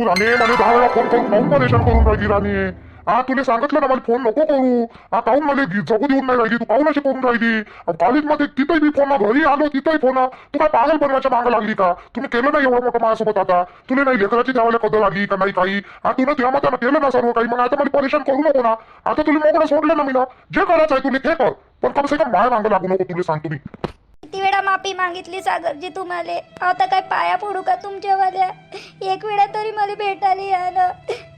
राणे मला दहा वेळा फोन करून काहून परेशान करून राहिली राणे. हा तुला सांगितलं ना मला फोन नको करू. हा काहून मला जगू देऊन नाही राहिली? तू काहून अशी करून राहिली? कॉलेजमध्ये तिथंही मी फोन घरी आलो तिथंही फोन तू काय पागल बनवायच्या मागं लागली का? तुम्ही केलं नाही एवढं मोठं माझ्यासोबत आता. तुला नाही लेकराची द्यावायला कदर लागली का नाही काही? हा तुला तेव्हा मतानं केलं ना सर्व काही. मग आता मला परेशान करू नको ना. आता तुला मोकळं सोडलं ना मी ना. जे करायचं आहे तुला ते कर. पण कम से कम माय मागं लागू नको तुला सांगतो मी. किती वेळा माफी मागितली सागरजी तुम्हाला? आता काय पाया पडू का तुमच्यावाल्या एक वेळा तरी मला भेटायला या ना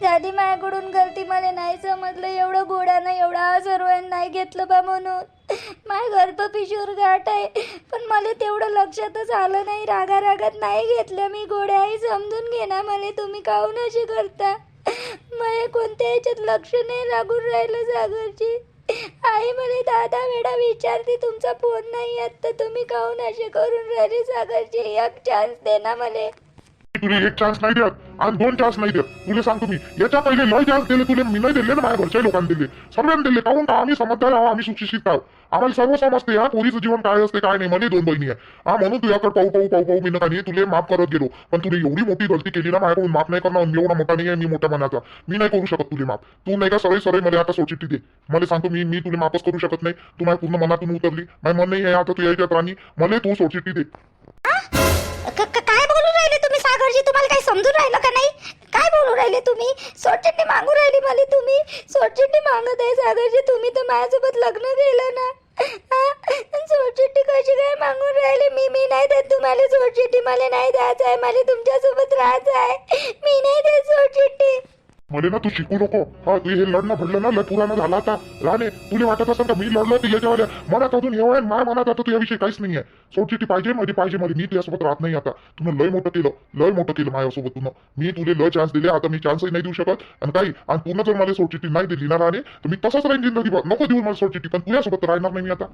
झाली माझ्याकडून गलती मला नाही समजलं. एवढं गोड्यानं एवढा सर्वांना नाही घेतलं बा म्हणून. माय गर्भ पिशूर गाठ आहे. पण मला तेवढं लक्षातच आलं नाही. रागा रागात नाही घेतलं मी गोड्याही समजून घे ना मला. तुम्ही काहून अशी करता? मला कोणत्या याच्यात लक्ष नाही लागून राहिलं सागरजी? आई मला दादा वेळा विचारते तुमचा फोन नाही येत तर तुम्ही काहून असे करून राहिले सागरजी एक चान्स दे ना मला तुला एक चान्स नाही देत आणि दोन चान्स नाही देत. तुला सांगतो मी याच्या पहिले लय चान्स दिले तुला. मी नाही दिले ना माझ्या घरच्या लोकांनी दिले. सर्वांनी दिले. काहून का आम्ही समजदार आहोत आम्ही सुशिक्षित आहोत आम्हाला सर्व समजते हा? पोरीचं जीवन काय असते काय नाही? म्हणे दोन बहिणी आहे. हा म्हणून तुझ्याकडे पाहू पाहू पाहू पाहू मी नका नाही तुला माफ करत गेलो. पण तुला एवढी मोठी गलती केली ना माझ्याकडून माफ नाही करणार मी एवढा मोठा नाही आहे मी मोठ्या मनाचा. मी नाही करू शकत तुला माफ. तू नाही का सरळ सरळ मला आता सोचिट्टी दे मला सांगतो मी मी तुला माफच करू शकत नाही. तू माझ्या पूर्ण मनातून उतरली. माझ्या मन नाही आहे आता तू यायच्यात राणी मला तू सोचिट्टी दे काय बोलून राहिले तुम्ही सागरजी? तुम्हाला काही समजून राहिलं का नाही? काय बोलू राहिले तुम्ही? सोडचिट्टी मागू राहिली मला तुम्ही? सोडचिट्टी मागत आहे सागरजी तुम्ही तर माझ्यासोबत लग्न केलं ना? सोडचिट्टी कशी काय मागून राहिले? मी मी नाही देत तुम्हाला सोडचिट्टी मला नाही द्यायचं आहे. मला तुमच्यासोबत राहायचं आहे. मी नाही देत सोडचिट्टी मला ना तू शिकू नको. हा तू हे लढणं भरलं ना लय पुराणं झाला आता. राणे तुला वाटत असेल का मी लढलो होती याच्यावर मनात अजून एवढं आहे, माझ्या मनात आता तुझ्याविषयी काहीच नाहीये. सोडचिठी पाहिजे मध्ये पाहिजे मध्ये मी तुझ्यासोबत राहत नाही आता. तुला लय मोठं केलं लय मोठं केलं माझ्यासोबत तुला मी तुला लय चान्स दिले आता मी चान्सही नाही देऊ शकत. आणि काही आणि पूर्ण जर मला सोडचिठी नाही दिली ना राणे तर मी तसंच राहीन जिंदगी नको देऊ मला सोडचिठी पण तुझ्यासोबत राहणार नाही मी आता.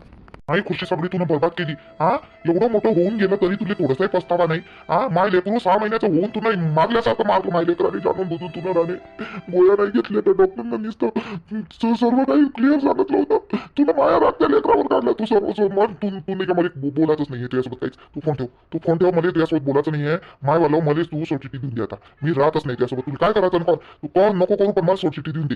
नाही खुशी सगळी तुला बर्बाद केली. हा एवढं मोठं होऊन गेलं तरी तुला थोडंसंही पस्तावा नाही. हा माय लेकरू सहा महिन्याचं होऊन तुला मागल्यासारखं मारलं माय लेकराने जाणून बुजून तुला राणे. गोळ्या नाही घेतल्या त्या डॉक्टरना नुसतं सर्व काही क्लिअर सांगितलं होतं. तुला माया राग त्या लेकरावर काढला तू सर्व सर्व मन तू तू नाही का मला बो- बोलायचंच नाहीये तुझ्यासोबत काहीच. तू फोन ठेव. तू फोन ठेव मला तुझ्यासोबत बोलायचं नाही आहे माय वाला मला तू सोडचिठी देऊन दे आता. मी राहतच नाही त्यासोबत तुला काय करायचं कॉल तू कॉल नको करू पण मला सोडचिठी देऊन दे.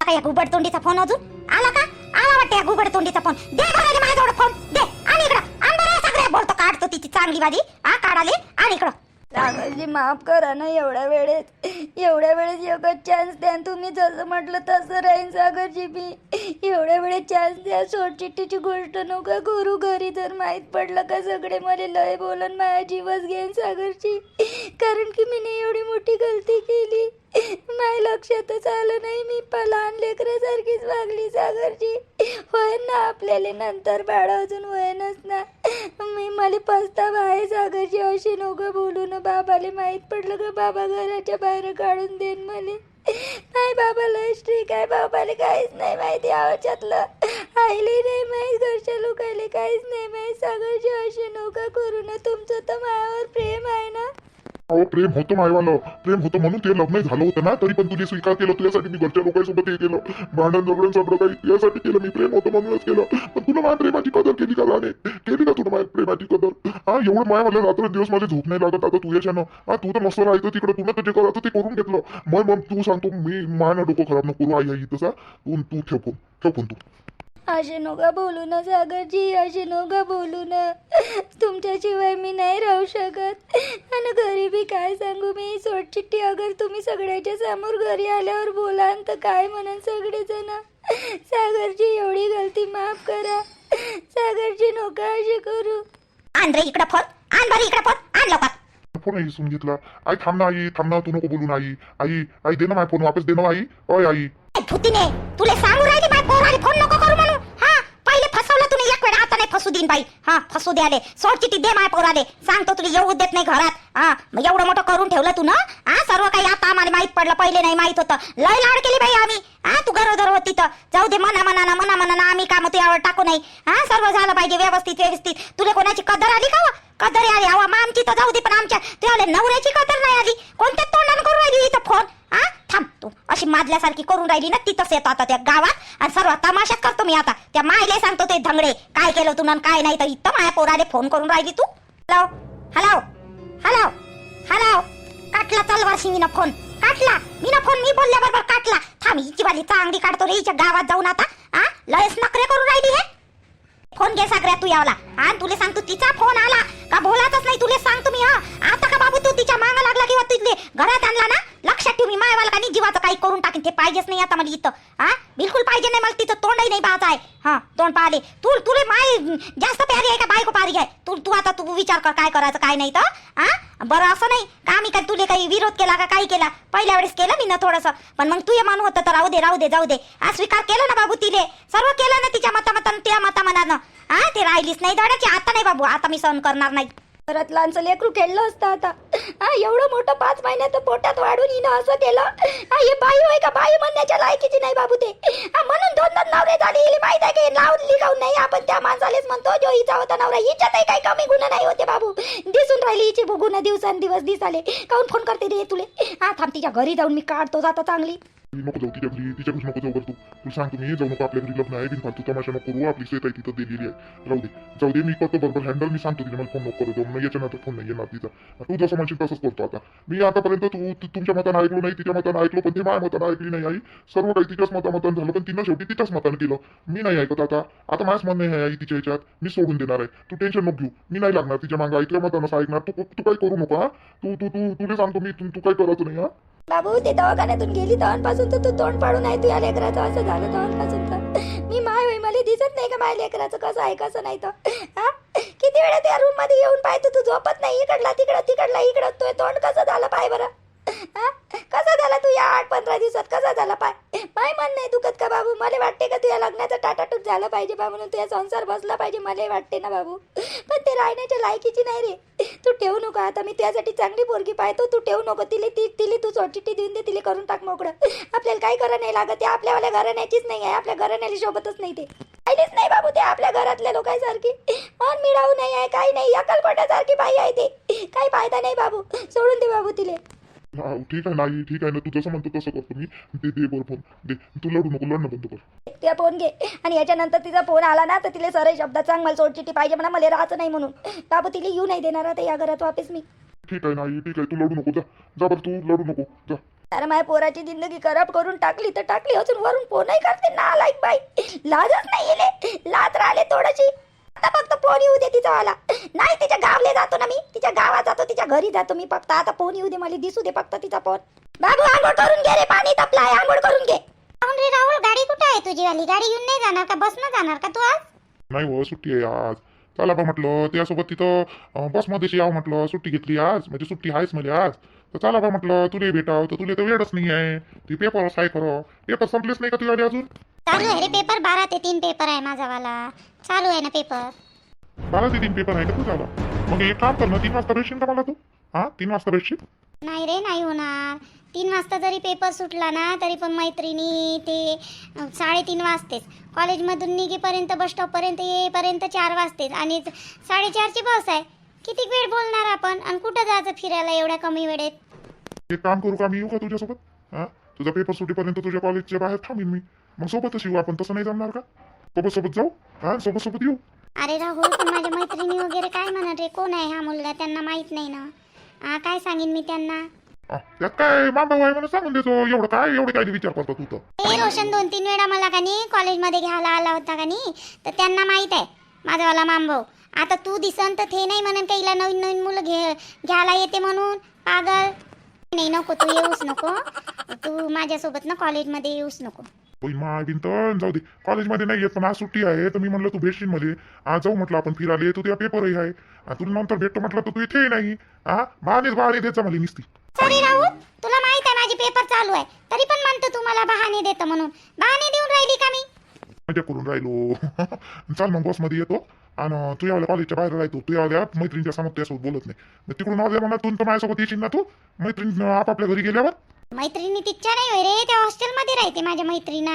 आता या गुबड तोंडीचा फोन अजून. आला का? आला वाटतं या घुबड तोंडीचा फोन दे बरं माझ्याजवळ फोन दे. आणि इकडं. आण बरं सगळ्या. बोलतो काढतो तिची चांगली बाजी. आ काढाले. आणि इकडं. सागरजी माफ करा ना एवढ्या वेळेत. एवढ्या वेळेस एकच चान्स द्या तुम्ही जसं म्हटलं तसं राहीन सागरजी मी. एवढ्या वेळेत चान्स द्या. सोडचिठ्ठीची गोष्ट नका करू. घरी जर माहीत पडलं का सगळे मला लय बोलून माझ्या जीवच घेईन सागरजी. कारण की मी एवढी मोठी गलती केली. माझ्या लक्षातच आलं नाही. मी लहान लेकरासारखीच वागली सागरजी. होय ना आपल्याला नंतर बाळ अजून होईनच ना. मी मला पस्तावा आहे सागरची अशी नको बोलू ना बाबाले माहीत पडलं का? बाबा घराच्या बाहेर काढून देईन मला नाही बाबा लय स्ट्रिक आहे. बाबाला काहीच नाही माहिती आवच्यातलं आईले नाही माहीत घरच्या लोकायले काहीच नाही माहीत. सागरची अशी नोका करू ना. तुमचं तर मायावर प्रेम आहे ना. अहो प्रेम होतं मायवालं. प्रेम होतं म्हणून ते लग्न झालं होतं ना तरी पण तुझी स्वीकार केलं तुझ्यासाठी मी घरच्या लोकांसोबत हे केलं. भांडण झगडण सगळं काही यासाठी केलं मी प्रेम होतं म्हणूनच केलं. पण तुला माझ्या प्रेमाची कदर केली का राणे? केली का तुला माझ्या प्रेमाची कदर? हा एवढं मायावाल्या रात्र दिवस माझे झोप नाही लागत. आता तू याच्यानं हा तू तर मस्त राहायचं तिकडं तुला तर जे करायचं ते करून घेतलं. मग मग तू सांगतो मी मायनं डोकं खराब नको करू. आई आई तसा तू तू ठेव फोन. ठेव फोन तू. असे नका बोलू ना सागरजी असे नका बोलू ना. तुमच्याशिवाय मी नाही राहू शकत. आणि घरी बी काय सांगू मी? सोडचिट्टी अगर तुम्ही सगळ्याच्या समोर घरी आल्यावर बोलान तर काय म्हणन सगळेजण? सागरजी एवढी गलती माफ करा. सागरजी नका असे करू. आण रे इकडं फोन. आण बरं इकडं फोन. आण लवकर. फोन आई सुन घेतला आई थांब ना आई. थांब ना तू नको बोलून आई. आई आई दे ना माझा फोन. वापस दे ना आई. ओय आई. भूतीने तुले सांगू राहिली बाय पोराले? फोन नको करू म्हणून हा पहिले फसवलं तुम्ही एक वेळ आता नाही फसू देईन बाई. हा फसू द्याले सोड चिठी दे माय पोराले. सांगतो तुला येऊ देत नाही घरात. हा मग एवढं मोठं करून ठेवलं तू ना? हा सर्व काही आता आम्हाला माहीत पडलं. पहिले नाही माहीत होतं. लय लाड केली बाई आम्ही. हा तू गरोदर होती तर. जाऊ दे मना ना मना मनानं आम्ही काम तुझ्यावर टाकू नाही. हा सर्व झालं पाहिजे व्यवस्थित व्यवस्थित. तुला कोणाची कदर आली का हो? कदर आली. हवा मग आमची तर जाऊ दे पण आमच्या तुझ्या नवऱ्याची कदर नाही आली. कोणत्या तोंडानं करू राहिली इथं फोन? अशी माजल्यासारखी करून राहिली ना तिथंच येतो आता त्या गावात. आणि सर्व तमाशात करतो मी आता. त्या मायले सांगतो ते धंगडे. काय केलं तू काय नाही तर इथं माया पोराले फोन करून राहिली तू. हॅलो हॅलो हॅलो हॅलो काटला तलवार शिंगीनं फोन. काटला. मी ना फोन मी बोलल्याबरोबर काटला. थांब हिची वाली चांगली काढतो रे हिच्या गावात जाऊन आता. हा लयच नखरे करून राहिली हे. फोन घे सगळ्यात तू यावला. आणि तुले सांगतो तिचा फोन आला. का बोलातच नाही तुले सांगतो मी हा. आता का बाबू तू तिच्या मागा लागला किंवा तिथले घरात आणला ना? लक्षात ठेव मी मायवाला का नाही जीवाचं काही ते पाहिजेच नाही आता मला इथं. हा? बिलकुल पाहिजे नाही मला तिचं तोंडही नाही पाहत आहे. हा तोंड पाहिले. तू तुले माय जास्त प्यारी आहे का? बायको पारी आहे. तू तू आता तू विचार कर काय करायचं काय नाही तर. हा? बरं असं नाही. का मी काय तुले काही विरोध केला का काही केला? पहिल्या वेळेस केलं मी ना थोडंसं. पण मग तू हे मानू होतं तर राहू दे राहू दे जाऊ दे. आज स्वीकार केला ना बाबू तिले. सर्व केलं ना तिच्या मतामतानं त्या मतामनानं. हा ते राहिलीच नाही. धडाची आता नाही बाबू. आता मी सहन करणार नाही. परत लहानचं लेकरू खेळलं असतं आता. हा एवढं मोठं पाच महिन्यात पोटात वाढून हिनं असं केलं. हा हे बाई होय का? बाई म्हणण्याच्या लायकीची नाही बाबू ते. हा म्हणून दोन दोन नवरे झाले. हिला माहीत आहे की लावून लिगावून नाही. आपण त्या माणसालेच म्हणतो जो हिचा होता नवरा. हिच्यातही काही कमी गुन्हा नाही होते बाबू. दिसून राहिली हिची गुन्हा दिवसांदिवस दिसाले. काऊन फोन करते रे तुले? हा थांब तिच्या घरी जाऊन मी काढतो जाता चांगली. नको जाऊ तिच्या घरी तिच्या घरी नको जाऊ बरं तू सांगतो मी जाऊ नको आपल्या घरी लग्न आहे बिनफालतू तमाशा नको करू आपली सेट आहे तिथं दिलेली आहे. राहू दे. जाऊ दे मी करतो बरोबर हँडल मी सांगतो तिला मला फोन नको करू जाऊ याच्यानंतर फोन नाही येणार तिचा. तू जसं म्हणशील तसंच करतो आता. मी आतापर्यंत तू तू तुमच्या मतानं ऐकलो नाही तिच्या मतानं ऐकलो पण ते माझ्या मतानं ऐकली नाही आई. सर्व काही तिच्याच मतामतानं झालं पण तिनं शेवटी तिच्याच मतानं केलं. मी नाही ऐकत आता. आता माझ्याच नाही आहे आई तिच्या याच्यात. मी सोडून देणार आहे. तू टेन्शन नको घेऊ. मी नाही लागणार तिच्या मागं. ऐकल्या मतानं ऐकणार. तू तू काही करू नको हा. तू तू तू तुला सांगतो मी तू तू काही करायचं नाही हा. बाबू ते दवाखान्यातून गेली तेव्हापासून तर तू तोंड पाडून आहे तुझ्या लेकराचं. असं झालं तहानपासून तर. मी माय होई मला दिसत नाही का माझ्या लेकराचं कसं आहे कसं नाही तर. किती वेळा त्या रूममध्ये येऊन पाहतो तू झोपत नाही. इकडला तिकडं तिकडला इकडं. तो तोंड कसं झालं पाय बरं? कसा झाला तू या आठ पंधरा दिवसात? कसा झाला पाय? पाय मन नाही दुखत का बाबू? मला वाटते का तुझ्या लग्नाचा टाटाटूट झाला पाहिजे बाबू म्हणून? तुझ्या संसार बसला पाहिजे मला वाटते ना बाबू. पण ते राहण्याच्या लायकीची नाही रे. तू ठेवू नको आता मी त्यासाठी चांगली पोरगी पाहतो. तू ठेवू नको तिले ती तिले तू चिठ्ठी देऊन दे तिले करून टाक मोकळं. आपल्याला काही करा नाही लागत ते आपल्यावाल्या घराण्याचीच नाही आहे आपल्या घराण्याला सोबतच नाही ते. काहीच नाही बाबू ते आपल्या घरातल्या लोकांसारखी. मन मिळावू नाही आहे काही नाही अकलकोट्यासारखी बाई आहे ते काही फायदा नाही बाबू सोडून दे बाबू तिले हा ठीक आहे नाही ठीक आहे ना तू जसं म्हणतो तसं करतो मी. दे दे बरं फोन. दे तू लढू नको लढणं बंद कर. तिला फोन घे. आणि याच्यानंतर तिचा फोन आला ना तर तिला सरळ शब्दात सांग मला सोडचिट्टी पाहिजे म्हणा मला राहायचं नाही म्हणून. बाबू तिला येऊ नाही देणार आता या घरात वापस मी. ठीक आहे नाही ठीक आहे तू लढू नको जा. जा बरं तू लढू नको जा. अरे माझ्या पोराची जिंदगी खराब करून टाकली तर टाकली. अजून वरून फोनही करते ना लाईक बाई. लाजच नाही येले लाज राहिले थोडीशी. आता फक्त फोन येऊ दे तिचा वाला. नाही तिच्या गावले जातो ना मी. तिच्या गावात जातो तिच्या घरी जातो मी. फक्त आता फोन येऊ दे मला दिसू दे फक्त तिचा फोन. बाबू आंघोळ करून घे रे पाणी तपलाय आंघोळ करून घे. रे राहुल गाडी कुठे आहे तुझी वाली? गाडी घेऊन नाही जाणार का? बसनं जाणार का तू आज? नाही हो सुट्टी आहे आज. चला बा म्हटलं त्यासोबत तिथं अं, बसमध्येच यावं म्हटलं सुट्टी घेतली आज. म्हणजे सुट्टी आहेच मला आज. तर चला बा म्हटलं तुले भेटाव तर तुले तर वेळच नाही आहे. ती पेपर काय खरं. पेपर संपलेच नाही का तुझ्या अजून? चालू आहे रे पेपर बारा ते तीन पेपर आहे माझावाला चालू आहे ना पेपर बारा ते तीन पेपर आहे का तुझ्याला मग एक काम कर ना तीन वाजता भेटशील का मला तू. हा तीन वाजता भेटशील नाही रे नाही होणार. तीन वाजता जरी पेपर सुटला ना तरी पण मैत्रिणी ते साडेतीन वाजतेच. कॉलेजमधून निघेपर्यंत बस स्टॉपपर्यंत येईपर्यंत चार वाजतेच. आणि साडेचारची बस आहे. किती वेळ बोलणार आपण? आणि कुठं जायचं फिरायला एवढ्या कमी वेळेत? एक काम करू का मी येऊ का तुझ्यासोबत? हा? तुझा पेपर सुटीपर्यंत तुझ्या कॉलेजच्या बाहेर थांबीन मी. मग सोबतच येऊ आपण तसं नाही जमणार का? सोबत सोबत जाऊ? हा? सोबत सोबत येऊ? अरे राहुल पण माझ्या मैत्रिणी वगैरे काय म्हणत रे कोण आहे हा मुलगा? त्यांना माहीत नाही ना. हा काय सांगेन मी त्यांना? त्यात काय मामा आहे म्हणून सांगून देतो. एवढं काय एवढं काय विचार करतो तू तर? रोशन दोन तीन वेळा मला का नाही कॉलेजमध्ये घ्यायला आला होता का नाही? तर त्यांना माहीत आहे माझावाला मामभाऊ. आता तू दिसन तर ते नाही म्हणून का हिला नवीन नवीन मुलं घे घ्यायला येते म्हणून? पागल. नाही नको तू येऊच नको तू माझ्यासोबत ना कॉलेजमध्ये येऊच नको. होई माय तर जाऊ दे. कॉलेजमध्ये नाही येत पण आज सुट्टी आहे तर मी म्हणलं तू भेटशील मध्ये आज जाऊ म्हटलं आपण फिरायला. तू तुझ्या पेपरही आहे. तुला नंतर भेटतो म्हटलं तर तू इथेही नाही. हा बहानेच बहाने जा मला निसती. सॉरी राहुल तुला माहीत आहे माझी पेपर चालू आहे. तरी पण म्हणतो तू मला बहाणे देतं म्हणून. बहाणे देऊन राहिली का मी? मजा करून राहिलो. चाल मग बसमध्ये येतो. आणि तू यावल्या कॉलेजच्या बाहेर राहतो. तू यावल्या मैत्रिणीच्या समोर त्यासोबत बोलत नाही. तिकडून आल्या म्हणा तू तर माझ्यासोबत येशील ना तू? मैत्रीण आपापल्या घरी गेल्यावर? मैत्रिणी तिच्या नाही होय रे त्या हॉस्टेलमध्ये राहते माझ्या मैत्रिणा.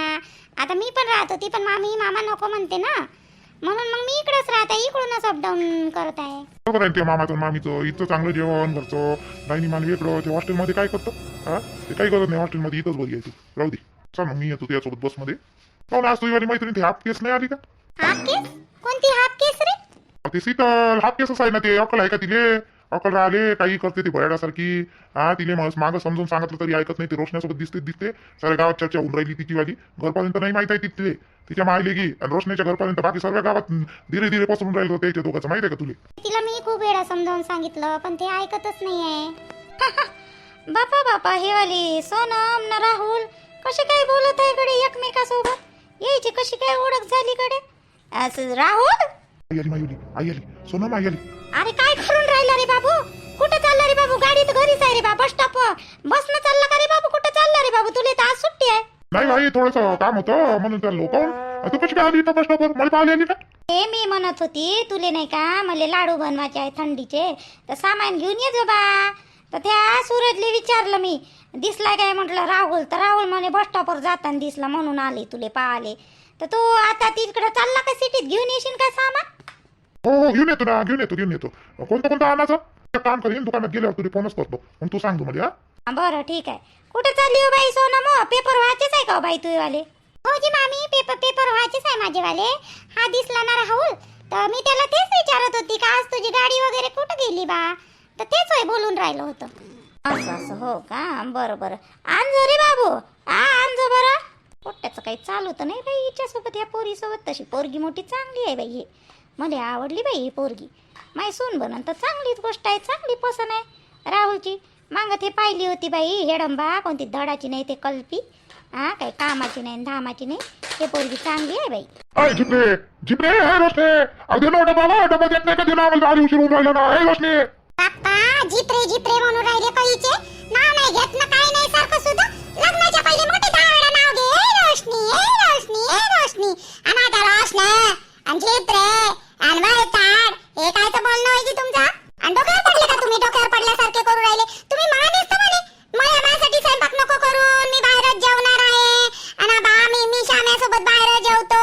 आता मी पण राहतो ती पण मामी मामा नको म्हणते ना. म्हणून मग मी इकडेच राहते इकडूनच अपडाऊन करत आहे. बरोबर आहे ते मामाचं आणि मामीचं इथं चांगलं जेवण घरचं डायनिंग मान वेगळं ते हॉस्टेलमध्ये काय करतं? हा? ते काही करत नाही हॉस्टेलमध्ये इथंच बरी यायची राहू दे. चल मग मी येतो त्यासोबत बसमध्ये पाहून आज तुझी वाली मैत्रीण ते हाफ केस नाही आली का? हाफ केस कोणती हाफ केस रे? ते शीतल हाफ केसच आहे ना ते अक्कल आहे का तिले? अकल राहिले काही करते ती बयाडासारखी हा तिने मागं समजून सांगितलं तरी ऐकत नाही ती रोशण्यासोबत दिसते दिसते. साऱ्या गावात चर्चा होऊन राहिली तिची वाली घरपर्यंत नाही माहीत आहे तिथे. तिच्या मायले की आणि रोशनीच्या घरपर्यंत बाकी सर्व गावात धीरे धीरे पसरून राहिलं होतं त्याच्या दोघांचं. माहिती आहे का तुला? तिला मी खूप वेळा समजावून सांगितलं पण ते ऐकतच नाहीये. बापा बापा हे वाली सोनम न राहुल कसे काय बोलत आहे कडे एकमेकासोबत? यायची कशी काय ओळख झाली कडे असं राहुल? आई आली माई आली आई आली. सोनम आई आली. अरे काय करून राहिला रे बाबू? कुठं चालला रे बाबू? गाडी तर घरीच आहे रे बा बस स्टॉप बसनं चालला का रे बाबू? कुठं चालला रे बाबू? तुला तर आज सुट्टी आहे. नाही आई थोडस काम होतं म्हणून चाललो कोण तू कशी काय आली बस स्टॉपवर मला पाहिली आली का? हे मी म्हणत होती तुले नाही का मला लाडू बनवायचे आहे थंडीचे. तर सामान घेऊन ये बा. तर त्या सूरजले विचारलं मी दिसला काय? म्हटलं राहुल. तर राहुल म्हणे बस स्टॉपवर जाताना दिसला म्हणून आले तुले पाहिले. तर तू आता तिकडे चालला का? सिटीत घेऊन येशील का सामान? हो हो घेऊन येतो ना घेऊन येतो घेऊन येतो. कोणतं कोणतं आणायचं? एक काम करीन दुकानात गेल्यावर तुला फोनच करतो. मग तू सांग तू मला हा? हा, बरं ठीक आहे. कुठे चालली हो बाई सोनम हो? पेपर व्हायचेच आहे का हो बाई तुझे वाले हो जी मामी पेपर पेपर व्हायचेच आहे माझे वाले हा दिसला ना राहुल. तर मी त्याला तेच विचारत होती का आज तुझी गाडी वगैरे कुठं गेली बा? तर तेच होय बोलून राहिलं होतं. असं असं हो का? बरं बरं. आणजो रे बाबू. हा आणजो बरं. पोट्याचं काही चालू तर नाही बाई हिच्यासोबत या पोरीसोबत. तशी पोरगी मोठी चांगली आहे बाई ही. मला आवडली बाई ही पोरगी. माय सून बनन तर चांगलीच गोष्ट आहे चांगली पसंत आहे. राहुलची मागं ते पाहिली होती बाई हेडंबा कोणती धडाची नाही ते कल्पी. हा काही कामाची नाही धामाची नाही. ते पोरगी चांगली आहे बाई. अय जिपरे जिपरे हे रोशने. अहो दे ना डबा ना डबा देत नाही का दे ना आम्हाला आधी उशीर होऊन राहिला ना. हे रोशने. बाप्पा जित्रे जित्रे म्हणून राहिले कळीचे. नाव नाही घेत ना काय नाही सारखं सुद्धा. लग्नाच्या पहिले मोठे दहा वेळा नाव घे रोशनी ए रोशनी ए रोशनी. आणि आता रोशने आणि जित्रे आणि वैताड हे काय तर बोलणं की तुमचं? आणि डोक्यावर पडले का तुम्ही? डोक्यावर पडल्यासारखे करू राहिले. तुम्ही म्हणे. मला माझ्यासाठी स्वयंपाक नको करून. मी बाहेरच जेवणार आहे. आणि बा मी मी श्याम्यासोबत बाहेर जेवतो.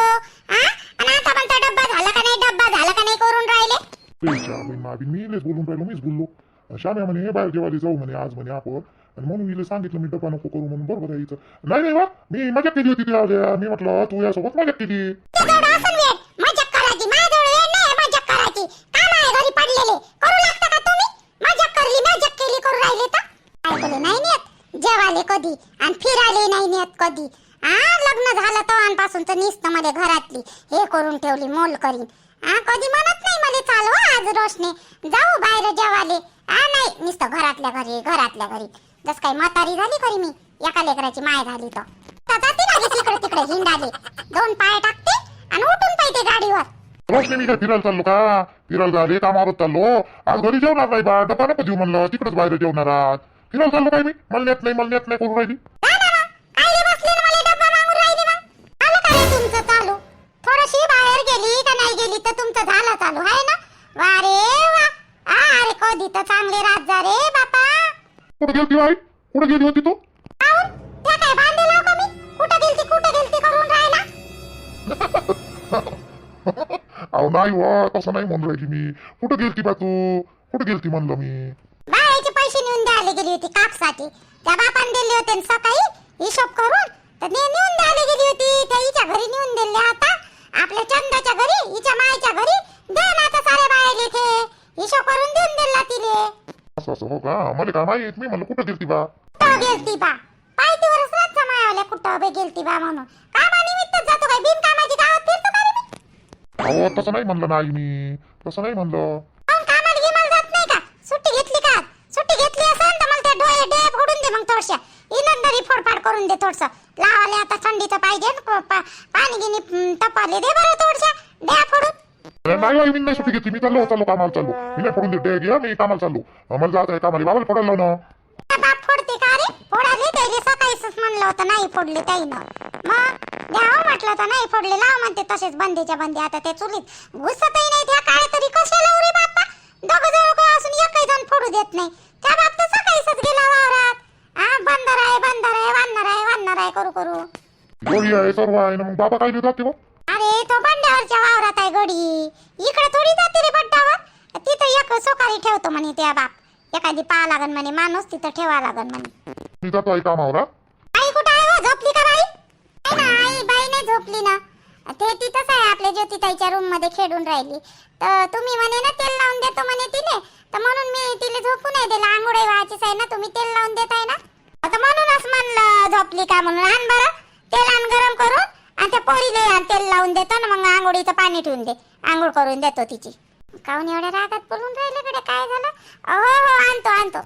हा आणि आता पण तो डब्बा झाला का नाही? डब्बा झाला का नाही करून राहिले? पेच्या बाई मावी मी इलेच बोलून राहिलो मीच बोललो. श्याम्या म्हणे बाहेर जेवायला जाऊ म्हणे आज म्हणे आपण. आणि म्हणून मी सांगितलं मी डबा नको करू म्हणून बरोबर आहे हिचं. नाही नाही वा मी मजा केली होती मी म्हटलं तू यासोबत मजा केली तुझ्याजवळ असन वेळ मजाक करायची माझ्याजवळ वेळ नाही मजाक करायची काम आहे घरी पडलेले करू लागता का तुम्ही मजाक करली मजाक केली करू राहिले तर ऐकले नाही नेत जेवाले कधी आणि फिराले नाही नेत कधी? हा लग्न झालं तवांपासून तर निसतं मध्ये घरातली. हे करून ठेवली मोल करीन. हा कधी म्हणत नाही मला चालू आज रोशने. जाऊ बाहेर जेवाले. हा नाही नुसतं घरातल्या घरी घरातल्या घरी. जस काही म्हातारी झाली खरी मी एका लेकराची माय झाली तर. जाते इकडे तिकडे हिंडाले. दोन पाय टाकते आणि उठून पाहिजे गाडीवर. रोशने मी काय फिरायला चाललो का? फिरायला झाले कामावरच चाललो. आज घरी जेवणार नाही बा डबा नको देऊ म्हणलं तिकडच बाहेर जेवणार आज फिरायला चाललो काय मी? मला नेत नाही मला नेत नाही करू राहिली गेली गेली तर तुमचं झालं चालू आहे ना? वा रे वा. आ, अरे कधी तर चांगले रात जा रे बापा. कुठे गेलती बाई कुठे गेली होती तू? काहून त्या काय बांधे लाव का मी? कुठं गेलती कुठं गेलती करून राहिला अहो नाही वा तसं नाही म्हणून राहिली मी. कुठे गेलती बा तू? कुठे गेलती म्हणलं मी? बाळाचे पैसे नेऊन द्यायला गेली होती कापसाठी त्या बापाने दिले होते न सकाळी हिशोब करून. तर ते नेऊन द्यायला गेली होती त्या हिच्या घरी नेऊन दिले आता आपल्या चंदाच्या घरी हिच्या मायच्या घरी दे ना आता सारे बाळाले ते हिशोब करून देऊन दिला तिले. असं असं हो का? मला काय माहीत मी म्हणलं कुठं गेलती बा? कुठं गेलती बा? पायतीवरच रात मायावाल्या कुठं बे गेलती बा म्हणून. कामानिमित्त जातो काय? बिनकामाची गावात फिरतो का रे मी? अहो तसं नाही म्हणलं नाही मी तसं नाही म्हणलं. काहून कामाला गिमाला जात नाही का? सुट्टी घेतली का सुट्टी घेतली असेल तर मला ते डोळे डे फोडून दे मग थोडशा. इनंदरी फोडफाड करून दे थोडस. लावाले आता थंडीचं पाहिजे पाणी गिनी तपाले दे बरं थोडशा द्या फोडून. अरे नाही मी नाही सुट्टी घेतली. मी चाललो चाललो कामाला चाललो. मी नाही फोडून देते. घ्या मी कामाला चाललो. मला जायचं आहे कामाला. बाबाला फोडायला ना. बाप फोडते का रे? फोडाले त्याले सकाळीच म्हणलं होतं नाही फोडले त्याईनं. मग द्यावं म्हटलं तर नाही फोडले. लाव म्हणते तसेच बंदेच्या बंदे. आता त्या चुलीत घुसतही नाही. त्या काळे तरी कशा लावू रे बाप्पा? दोघं जवळ असून एकही जण फोडू देत नाही. त्या बाप तर सकाळीच गेला वावरात. बंदर आहे बंदर आहे वानर आहे वानर आहे करू करू. गोळी आहे सर्व आहे ना मग बाबा काय देतात ते बा? अरे तो बंड्यावरच्या वावरात आहे गडी इकडे थोडी जाते रे बड्डावर तिथं एक सोकारी ठेवतो म्हणे त्या बाप. एखादी पा लागन म्हणे माणूस तिथं ठेवा लागन म्हणे. मी जातो आहे कामावर हा? आई कुठं आहे हो? झोपली का बाई? नाही ना आई बाई नाही झोपली ना. ते तिथंच आहे आपल्या ज्योतिताईच्या रूममध्ये खेळून राहिली. तर तुम्ही म्हणे ना तेल लावून देतो म्हणे तिने. तर म्हणून मी तिला झोपू नाही दिला. आंघोळी व्हायचीच आहे ना तुम्ही तेल लावून देताय ना? आता म्हणूनच म्हणलं झोपली का म्हणून? आण बरं तेल आण गरम करून आणि त्या पोरीले तेल लावून देतो ना मग आंघोळीचं पाणी ठेवून दे. आंघोळ करून देतो तिची. काहून एवढ्या रागात बोलून राहिले कडे? काय झालं? हो हो आणतो आणतो.